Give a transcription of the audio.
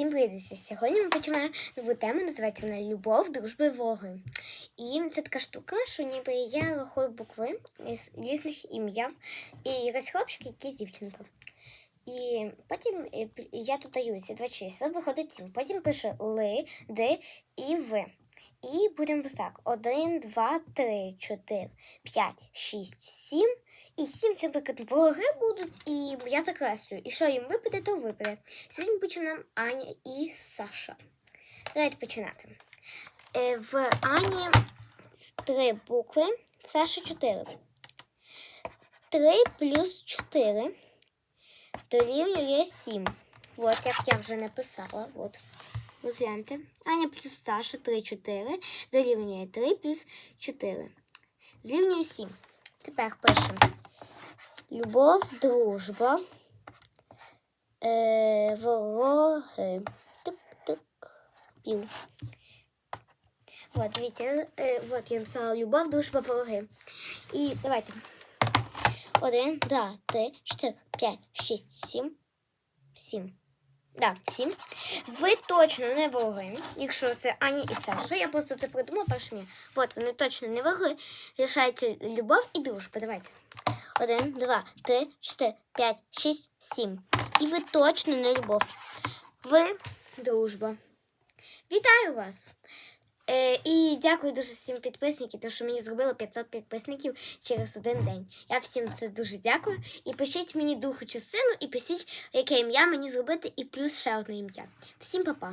Всім привіт! Сьогодні ми починаємо нову тему, називається вона Любов, дружба і вороги. І це така штука, що ніби я рахую букви з різних ім'я. І якась хлопчик, якийсь дівчинка. І потім е, я тут даю ці два числа, виходить сім. Потім пише ли, ди і ви. І будемо писати так. Один, два, три, чотири, п'ять, шість, сім. І сім це наприклад, вороги будуть, і я закреслюю. І що їм випаде, то випаде. Сьогодні почнемо Аня і Саша. Давайте починати. Е, в Ані три букви, в Саші чотири. Три плюс чотири дорівнює сім. От, як я вже написала. От. Розгляньте. Аня плюс Саша 3, 4 дорівнює 3 плюс 4. Дорівнює 7. Тепер пишемо. Любов, дружба, е, вороги. Пів. От, дивіться, е, от я написала любов, дружба, вороги. І давайте. Один, два, три, чотири, п'ять, шість, сім. Сім. Да, сім. Ви точно не вороги, якщо це Аня і Саша. Я просто це придумала першим. я. От вони точно не вороги. Лишається любов і дружба. Давайте. Один, два, три, чотири, п'ять, шість, сім. І ви точно не любов. Ви дружба. Вітаю вас! Е, і дякую дуже всім підписникам, тому що мені зробило 500 підписників через один день. Я всім це дуже дякую. І пишіть мені духу чи сину, і пишіть, яке ім'я мені зробити, і плюс ще одне ім'я. Всім па-па!